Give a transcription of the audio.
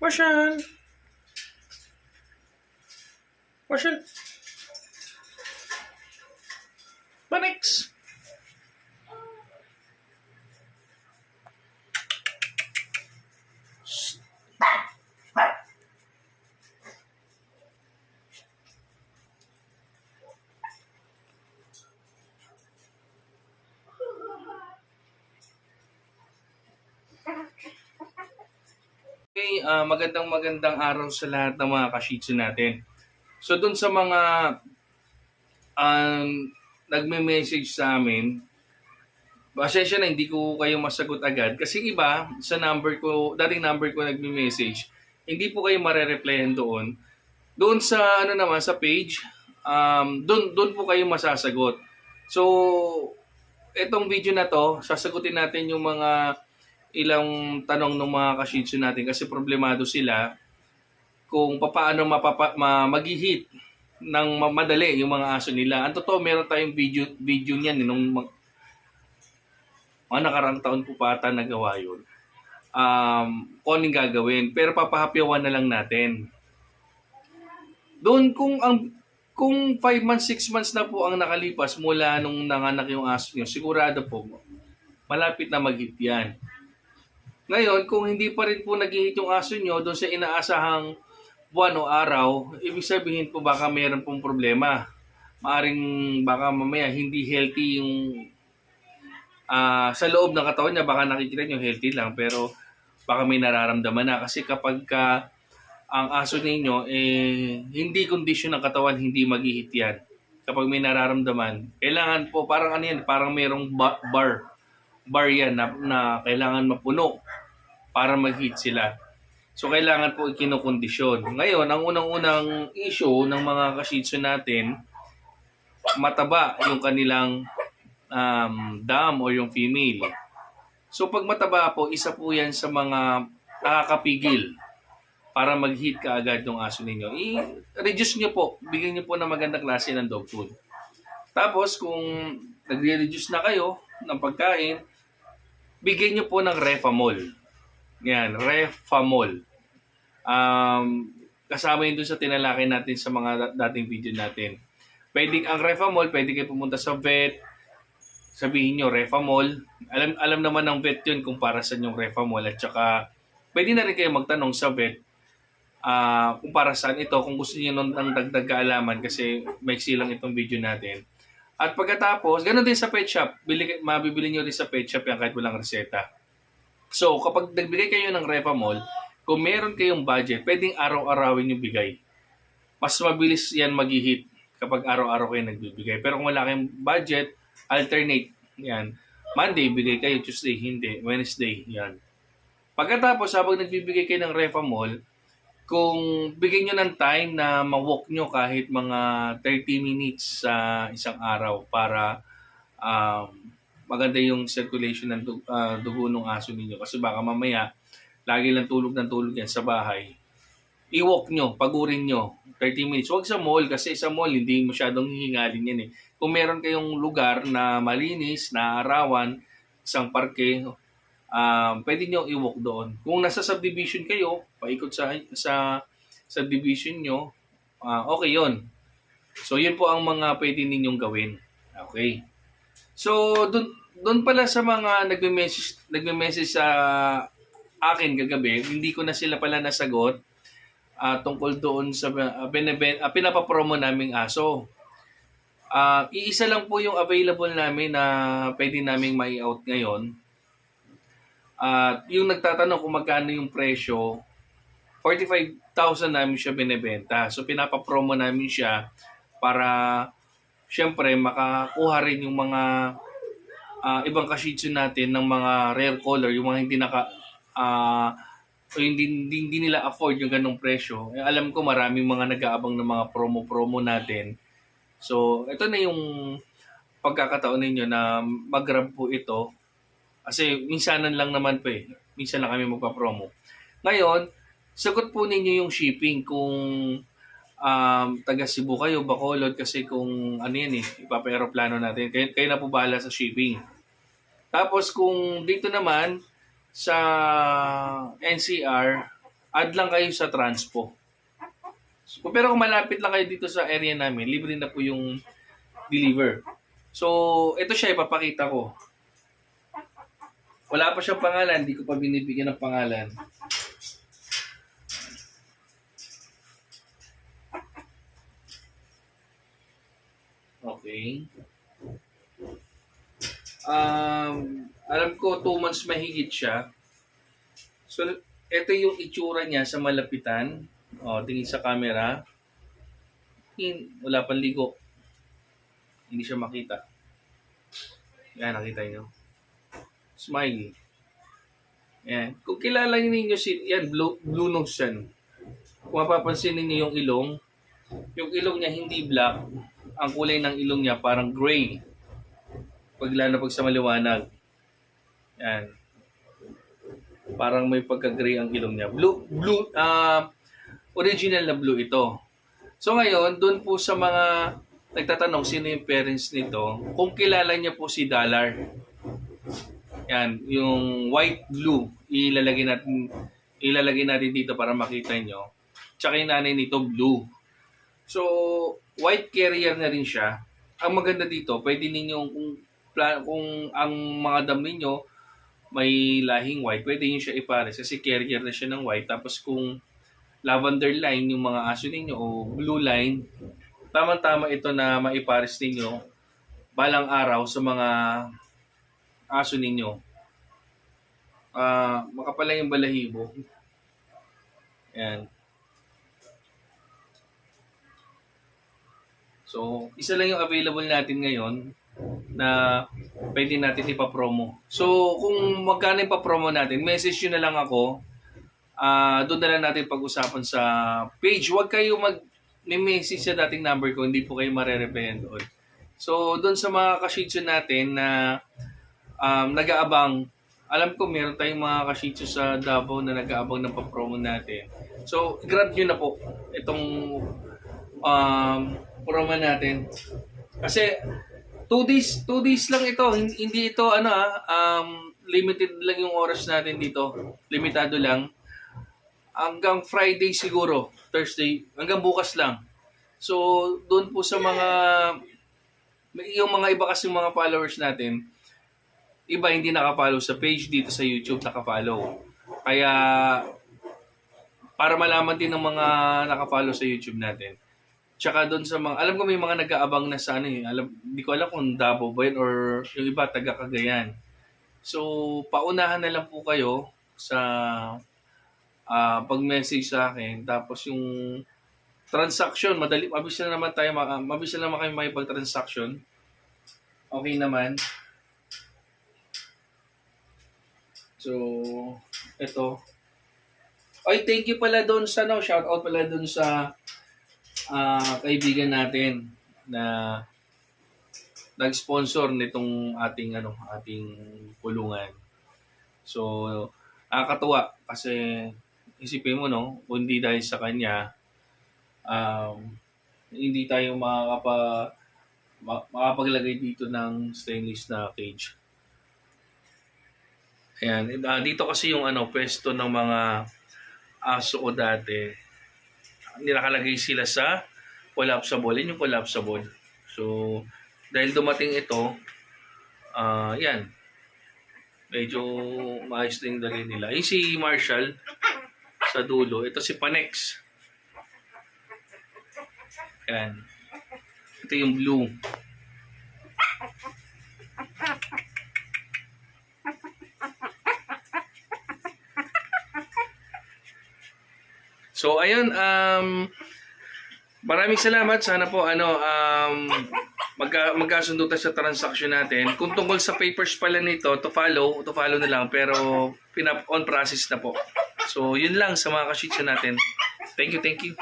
Marshall! Marshall! Manix! Ah, magandang magandang araw sa lahat ng mga kashitsu natin. So dun sa mga um, nagme-message sa amin, pasensya na hindi ko kayo masagot agad kasi iba sa number ko, dating number ko nagme-message, hindi po kayo marereplyan doon. Doon sa ano naman sa page, um, doon doon po kayo masasagot. So etong video na to, sasagutin natin yung mga ilang tanong ng mga kashitsu natin kasi problemado sila kung paano mapapa, ma, mag-hit ng ma- madali yung mga aso nila. Ang totoo, meron tayong video, video niyan eh, nung mag, mga nakarang taon po pa ata nagawa yun. Um, kung anong gagawin. Pero papahapyawan na lang natin. Doon kung ang kung 5 months, 6 months na po ang nakalipas mula nung nanganak yung aso niyo, sigurado po, malapit na mag-hit yan. Ngayon, kung hindi pa rin po nag-hit yung aso nyo doon sa inaasahang buwan o araw, ibig sabihin po baka mayroon pong problema. Maaring baka mamaya hindi healthy yung ah, sa loob ng katawan niya, baka nakikita nyo healthy lang, pero baka may nararamdaman na. Kasi kapag ka ang aso ninyo, eh, hindi condition ng katawan, hindi mag-hit yan. Kapag may nararamdaman, kailangan po, parang ano yan, parang mayroong ba- bar. Bar yan na, na kailangan mapuno para mag-hit sila. So, kailangan po ikinokondisyon. Ngayon, ang unang-unang issue ng mga kashitsu natin, mataba yung kanilang um, dam o yung female. So, pag mataba po, isa po yan sa mga nakakapigil para mag-hit ka agad yung aso ninyo. I-reduce nyo po. Bigyan nyo po ng magandang klase ng dog food. Tapos, kung nagre-reduce na kayo ng pagkain, bigyan nyo po ng Refamol. Yan, Refamol. Um, kasama yun dun sa tinalakay natin sa mga da- dating video natin. Pwede, ang Refamol, pwede kayo pumunta sa vet, sabihin nyo Refamol. Alam, alam naman ng vet yun kung para sa yung Refamol. At saka, pwede na rin kayo magtanong sa vet ah kung para saan ito, kung gusto niyo ng, ng dagdag kaalaman kasi maiksi lang itong video natin. At pagkatapos, ganun din sa pet shop. Bili, mabibili nyo rin sa pet shop yan kahit walang reseta. So, kapag nagbigay kayo ng Refamol, kung meron kayong budget, pwedeng araw-arawin yung bigay. Mas mabilis yan mag-hit kapag araw-araw kayo nagbibigay. Pero kung wala kayong budget, alternate. Yan. Monday, bigay kayo. Tuesday, hindi. Wednesday, yan. Pagkatapos, habang nagbibigay kayo ng Refamol, kung bigyan nyo ng time na ma-walk nyo kahit mga 30 minutes sa isang araw para um, maganda yung circulation ng dug- ah, dugo ng aso ninyo. Kasi baka mamaya, lagi lang tulog ng tulog yan sa bahay. I-walk nyo, pagurin nyo, 30 minutes. Huwag sa mall kasi sa mall hindi masyadong hihingalin yan eh. Kung meron kayong lugar na malinis, na arawan, isang parke, um, pwede nyo i-walk doon. Kung nasa subdivision kayo, paikot sa sa subdivision nyo, ah, okay yon. So, yun po ang mga pwede ninyong gawin. Okay. So, dun, dun pala sa mga nagme-message, nagme-message sa akin kagabi, hindi ko na sila pala nasagot ah, tungkol doon sa uh, beneben, uh, pinapapromo naming aso. Ah, iisa lang po yung available namin na pwede naming mai-out ngayon. At yung nagtatanong kung magkano yung presyo, 45,000 namin siya binebenta. So pinapapromo namin siya para syempre makakuha rin yung mga ah, ibang kashitsu natin ng mga rare color, yung mga hindi naka ah, o hindi, hindi, hindi nila afford yung ganong presyo. Eh, alam ko maraming mga nag-aabang ng mga promo-promo natin. So, ito na yung pagkakataon ninyo na mag-grab po ito kasi minsanan lang naman po eh. Minsan lang kami magpa-promo. Ngayon, sagot po ninyo yung shipping kung um, taga Cebu kayo, Bacolod, kasi kung ano yan eh, ipapa-aeroplano natin. Kayo, kayo na po bahala sa shipping. Tapos kung dito naman sa NCR, add lang kayo sa transpo. So, pero kung malapit lang kayo dito sa area namin, libre na po yung deliver. So, ito siya, ipapakita ko. Wala pa siyang pangalan, hindi ko pa binibigyan ng pangalan. Okay. Um, alam ko 2 months mahigit siya. So, ito yung itsura niya sa malapitan. O, tingin sa camera. Hin, wala pang ligo. Hindi siya makita. Yan, nakita niyo. Smile. Yan. Kung kilala ninyo si, yan, blue, blue nose yan. Kung mapapansin ninyo yung ilong, yung ilong niya hindi black, ang kulay ng ilong niya parang gray. Pag lalo pag sa maliwanag. Yan. Parang may pagka-gray ang ilong niya. Blue, blue, ah, original na blue ito. So ngayon, doon po sa mga nagtatanong sino yung parents nito, kung kilala niya po si Dollar. Yan, yung white blue, ilalagay natin ilalagay natin dito para makita nyo. Tsaka yung nanay nito blue. So, white carrier na rin siya. Ang maganda dito, pwede ninyong kung, pla- kung ang mga dam ninyo may lahing white, pwede nyo siya ipares kasi carrier na siya ng white. Tapos kung lavender line yung mga aso ninyo o blue line, tamang-tama ito na maipares ninyo balang araw sa mga aso ninyo. Ah, makapal lang yung balahibo. Yan. So, isa lang yung available natin ngayon na pwede natin ipapromo. So, kung magkano yung papromo natin, message nyo na lang ako. Ah, doon na lang natin pag-usapan sa page. Huwag kayo mag may message sa dating number ko, hindi po kayo marereplyan doon. So, doon sa mga kashitsu natin na um, nag-aabang, alam ko meron tayong mga kashitsu sa Davao na nag-aabang ng papromo natin. So, grab nyo na po itong um, promo natin. Kasi, two days, two days lang ito. Hin- Hindi ito, ano ah, um, limited lang yung oras natin dito. Limitado lang. Hanggang Friday siguro. Thursday. Hanggang bukas lang. So, doon po sa mga, yung mga iba kasi mga followers natin, iba hindi nakapollow sa page dito sa YouTube nakapollow. Kaya, para malaman din ng mga nakapollow sa YouTube natin. Tsaka doon sa mga, alam ko may mga nag-aabang na sa ano eh. Alam, hindi ko alam kung Davao ba yun or yung iba taga Cagayan. So, paunahan na lang po kayo sa ah pag-message sa akin. Tapos yung transaction, madali, mabilis na naman tayo, ma- mabilis na naman kayo makipag-transaction. Okay naman. So, ito. Ay, thank you pala doon sa, no, shout out pala doon sa ah kaibigan natin na nag-sponsor nitong ating ano ating kulungan. So, nakakatuwa kasi isipin mo no, kung hindi dahil sa kanya um, hindi tayo makakapa ma- makapaglagay dito ng stainless na cage. Ayan, ah, dito kasi yung ano, pwesto ng mga aso ko dati. Nilakalagay sila sa collapsible. Yun yung collapsible. So, dahil dumating ito, ah yan, medyo maayos din dali nila. Yung si Marshall sa dulo. Ito si Panex. Yan. Ito yung blue. So ayun um maraming salamat sana po ano um magka, magkasundo tayo sa transaction natin. Kung tungkol sa papers pala nito, to follow, to follow na lang pero pinap on process na po. So yun lang sa mga kashitsa natin. Thank you, thank you.